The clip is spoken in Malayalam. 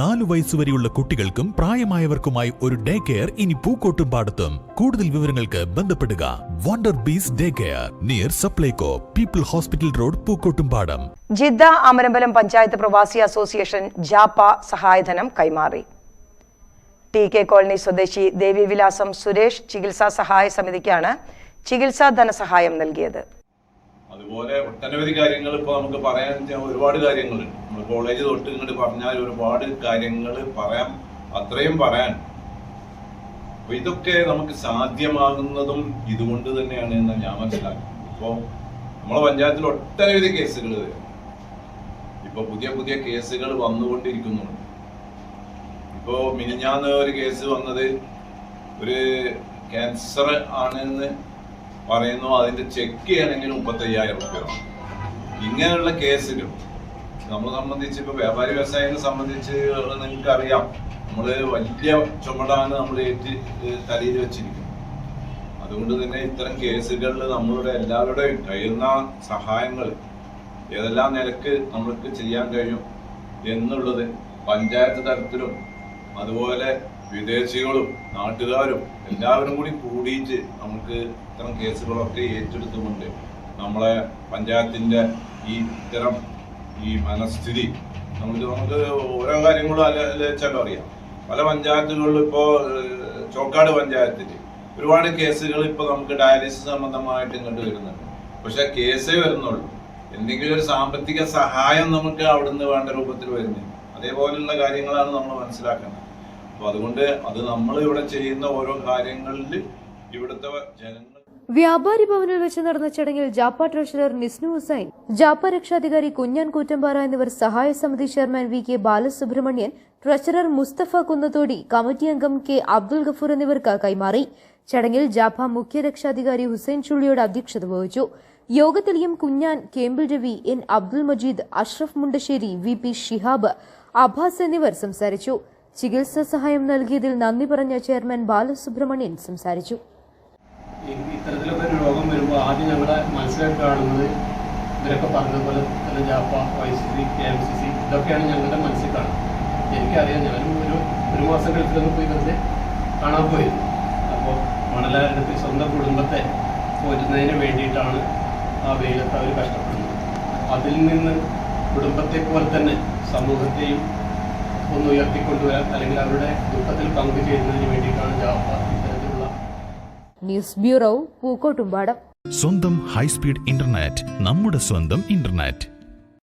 നാലു വയസ്സുവരെയുള്ള കുട്ടികൾക്കും പ്രായമായവർക്കുമായി ഒരു ഡേ കെയർ ഇനി പൂക്കോട്ടുംപാടത്തും കൂടുതൽ വിവരങ്ങൾക്ക് ബന്ധപ്പെടുക. Wonder bees day care near Supplyco people hospital road Pookkottumpadam Jeddah Amarambalam panchayat പ്രവാസി അസോസിയേഷൻ ജാപ്പ സഹായധനം കൈമാറി. ടി കെ കോളനി സ്വദേശി ദേവിവിലാസം സുരേഷ് ചികിത്സാ സഹായ സമിതിക്കാണ് ചികിത്സാ ധനസഹായം നൽകിയത്. അതുപോലെ ഒട്ടനവധി കാര്യങ്ങൾ ഇപ്പോൾ നമുക്ക് പറയാൻ ഒരുപാട് കാര്യങ്ങളുണ്ട്. നമ്മൾ കോളേജ് തൊട്ട് ഇങ്ങോട്ട് പറഞ്ഞാൽ ഒരുപാട് കാര്യങ്ങൾ പറയാം അത്രയും പറയാൻ. അപ്പൊ ഇതൊക്കെ നമുക്ക് സാധ്യമാകുന്നതും ഇതുകൊണ്ട് തന്നെയാണ് എന്ന് ഞാൻ മനസ്സിലാക്കി ഇപ്പോൾ നമ്മളെ പഞ്ചായത്തിൽ ഒട്ടനവധി കേസുകൾ വരും. ഇപ്പൊ പുതിയ പുതിയ കേസുകൾ വന്നുകൊണ്ടിരിക്കുന്നുണ്ട്. ഇപ്പോ മിനിഞ്ഞാന്ന് ഒരു കേസ് വന്നത് ഒരു ക്യാൻസർ ആണെന്ന് പറയുന്നു അതിന്റെ ചെക്ക് ചെയ്യണമെങ്കിൽ മുപ്പത്തയ്യായിരം റുപ്യ ഇങ്ങനെയുള്ള കേസുകൾ നമ്മളെ സംബന്ധിച്ച് ഇപ്പൊ വ്യാപാരി വ്യവസായികളെ സംബന്ധിച്ച് നിങ്ങൾക്ക് അറിയാം. നമ്മൾ വലിയ ചുമടാണ് നമ്മൾ ഏറ്റ് തലയിൽ വെച്ചിരിക്കുന്നത്. അതുകൊണ്ട് തന്നെ ഇത്തരം കേസുകളിൽ നമ്മളുടെ എല്ലാവരുടെയും കഴിയുന്ന സഹായങ്ങൾ ഏതെല്ലാം നിലയ്ക്ക് നമ്മൾക്ക് ചെയ്യാൻ കഴിയും എന്നുള്ളത് പഞ്ചായത്ത് തലത്തിലും അതുപോലെ വിദേശികളും നാട്ടുകാരും എല്ലാവരും കൂടി കൂടിയിട്ട് നമുക്ക് ഇത്തരം കേസുകളൊക്കെ ഏറ്റെടുത്തുകൊണ്ട് നമ്മളെ പഞ്ചായത്തിന്റെ ഈ ഇത്തരം ഈ മനസ്ഥിതി നമുക്ക് നമുക്ക് ഓരോ കാര്യങ്ങളും അലച്ചാലും അറിയാം. പല പഞ്ചായത്തുകളിലും ഇപ്പോ ഏഹ്, ചോക്കാട് പഞ്ചായത്തിൽ ഒരുപാട് കേസുകൾ ഇപ്പൊ നമുക്ക് ഡയാലിസിസ് സംബന്ധമായിട്ട് ഇങ്ങോട്ട് വരുന്നുണ്ട്. പക്ഷെ കേസേ വരുന്നുള്ളൂ. എന്തെങ്കിലും ഒരു സാമ്പത്തിക സഹായം നമുക്ക് അവിടുന്ന് വേണ്ട രൂപത്തിൽ വരുന്നത് അതേപോലെയുള്ള കാര്യങ്ങളാണ് നമ്മൾ മനസ്സിലാക്കുന്നത്. അതുകൊണ്ട് അത് നമ്മൾ ഇവിടെ ചെയ്യുന്ന ഓരോ കാര്യങ്ങളിൽ ഇവിടുത്തെ ജനങ്ങൾ വ്യാപാരി ഭവനിൽ വെച്ച് നടന്ന ചടങ്ങിൽ ജാപ്പ ട്രഷറർ നിസ്നു ഹുസൈൻ ജാപ്പ രക്ഷാധികാരി കുഞ്ഞാൻ കൂറ്റമ്പാറ എന്നിവർ സഹായ സമിതി chairman V K Balasubrahmanyan treasurer Musthafa Kunnathodi committee അംഗം കെ അബ്ദുൽ ഗഫൂർ എന്നിവർക്ക് കൈമാറി. ചടങ്ങിൽ ജാപ്പ മുഖ്യ രക്ഷാധികാരി ഹുസൈൻ ചുള്ളിയോട് അധ്യക്ഷത വഹിച്ചു. യോഗത്തിൽ M Kunjan കേമ്പിൾ Ravi N Abdul Majeed Ashraf Mundassery V P Shihab Abbas എന്നിവർ സംസാരിച്ചു. ചികിത്സാ സഹായം നൽകിയതിൽ നന്ദി പറഞ്ഞ ചെയർമാൻ ബാലസുബ്രഹ്മണ്യൻ സംസാരിച്ചു. ഇത്തരത്തിലൊക്കെ ഒരു രോഗം വരുമ്പോൾ ആദ്യം ഞങ്ങളുടെ മനസ്സിലാക്കി കാണുന്നത് ഇവരൊക്കെ പറഞ്ഞതുപോലെ തന്നെ Jappa Y C C K M C C ഇതൊക്കെയാണ് ഞങ്ങളുടെ മനസ്സിൽ കാണുന്നത്. എനിക്കറിയാം ഞാനും ഒരു ഒരു മാസം ഗൾഫിലൊന്ന് പോയി വെറുതെ കാണാൻ പോയിരുന്നു. അപ്പോൾ മണലാരത്തിൽ സ്വന്തം കുടുംബത്തെ പോരുന്നതിന് വേണ്ടിയിട്ടാണ് ആ വെയിലത്ത് അവർ കഷ്ടപ്പെടുന്നത്. അതിൽ നിന്ന് കുടുംബത്തെ പോലെ തന്നെ സമൂഹത്തെയും ഒന്ന് ഉയർത്തിക്കൊണ്ടുവരാൻ അല്ലെങ്കിൽ അവരുടെ ദുഃഖത്തിൽ പങ്കുചേരുന്നതിന് വേണ്ടിയിട്ടാണ് ജാഫ ഇത്തരത്തിലുള്ള ന്യൂസ് ബ്യൂറോ പൂക്കോട്ടുംപാടം. സ്വന്തം ഹൈസ്പീഡ് ഇന്റർനെറ്റ് നമ്മുടെ സ്വന്തം ഇന്റർനെറ്റ്.